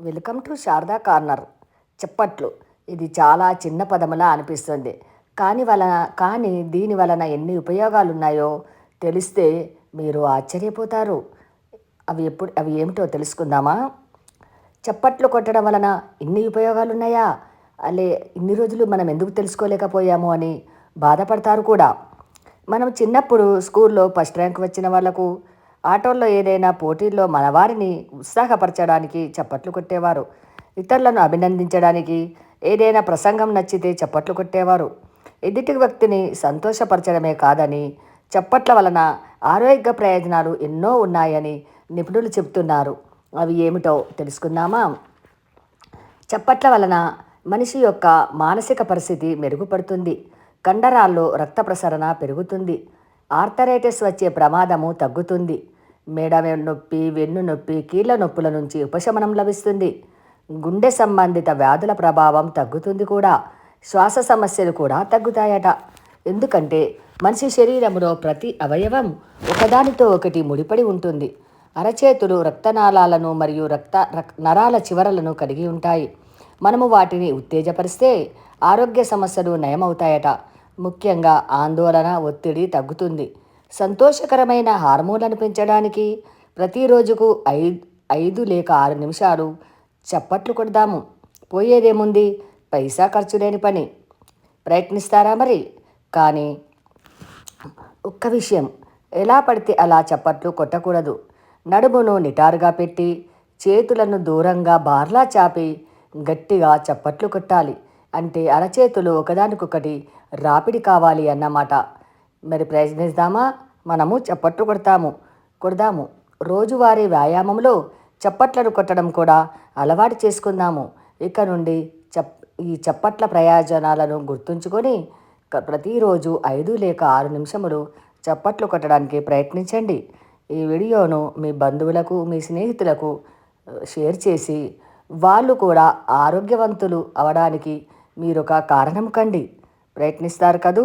Welcome to Sharada corner. చెప్పట్లు. ఇది చాలా చిన్న పదములా అనిపిస్తుంది. కానీ వలన కానీ దీని వలన ఎన్ని ఉపయోగాలు ఉన్నాయో తెలిస్తే మీరు ఆశ్చర్యపోతారు. అవి ఎప్పుడు అవి ఏమిటో తెలుసుకుందామా? చప్పట్లు కొట్టడం వలన ఇన్ని ఉపయోగాలు ఉన్నాయా అలే ఇన్ని రోజులు మనం ఎందుకు తెలుసుకోలేకపోయాము అని బాధపడతారు కూడా. మనం చిన్నప్పుడు స్కూల్లో ఫస్ట్ ర్యాంక్ వచ్చిన వాళ్ళకు ఆటోల్లో ఏదైనా పోటీల్లో మనవారిని ఉత్సాహపరచడానికి చప్పట్లు కొట్టేవారు. ఇతరులను అభినందించడానికి ఏదైనా ప్రసంగం నచ్చితే చప్పట్లు కొట్టేవారు. ఎదుటి వ్యక్తిని సంతోషపరచడమే కాదని చప్పట్ల వలన ఆరోగ్య ప్రయోజనాలు ఎన్నో ఉన్నాయని నిపుణులు చెబుతున్నారు. అవి ఏమిటో తెలుసుకుందామా? చప్పట్ల వలన మనిషి యొక్క మానసిక పరిస్థితి మెరుగుపడుతుంది. కండరాల్లో రక్త ప్రసరణ పెరుగుతుంది. ఆర్థరైటిస్ వచ్చే ప్రమాదము తగ్గుతుంది. మెడ నొప్పి వెన్ను నొప్పి కీళ్ళ నొప్పుల నుంచి ఉపశమనం లభిస్తుంది. గుండె సంబంధిత వ్యాధుల ప్రభావం తగ్గుతుంది కూడా. శ్వాస సమస్యలు కూడా తగ్గుతాయట. ఎందుకంటే మనిషి శరీరంలో ప్రతి అవయవం ఒకదానితో ఒకటి ముడిపడి ఉంటుంది. అరచేతులు రక్తనాళాలను మరియు రక్త రక్ నరాల చివరలను కలిగి ఉంటాయి. మనము వాటిని ఉత్తేజపరిస్తే ఆరోగ్య సమస్యలు నయమవుతాయట. ముఖ్యంగా ఆందోళన ఒత్తిడి తగ్గుతుంది. సంతోషకరమైన హార్మోన్లను పెంచడానికి ప్రతిరోజుకు ఐదు ఐదు లేక ఆరు నిమిషాలు చప్పట్లు కొడదాము. పోయేదేముంది? పైసా ఖర్చు లేని పని. ప్రయత్నిస్తారా మరి? కానీ ఒక్క విషయం. ఎలా పడితే అలా చప్పట్లు కొట్టకూడదు. నడుమును నిటారుగా పెట్టి చేతులను దూరంగా బార్లా చాపి గట్టిగా చప్పట్లు కొట్టాలి. అంటే అరచేతులు ఒకదానికొకటి రాపిడి కావాలి అన్నమాట. మరి ప్రయత్నిద్దామా మనము చప్పట్లు కొడతాము. కొడదాము. రోజువారీ వ్యాయామంలో చప్పట్లను కొట్టడం కూడా అలవాటు చేసుకుందాము. ఇక నుండి చప్ ఈ చప్పట్ల ప్రయోజనాలను గుర్తుంచుకొని ప్రతిరోజు ఐదు లేక ఆరు నిమిషములు చప్పట్లు కొట్టడానికి ప్రయత్నించండి. ఈ వీడియోను మీ బంధువులకు మీ స్నేహితులకు షేర్ చేసి వాళ్ళు కూడా ఆరోగ్యవంతులు అవడానికి మీరు ఒక కారణం కండి. ప్రయత్నిస్తారు కదూ?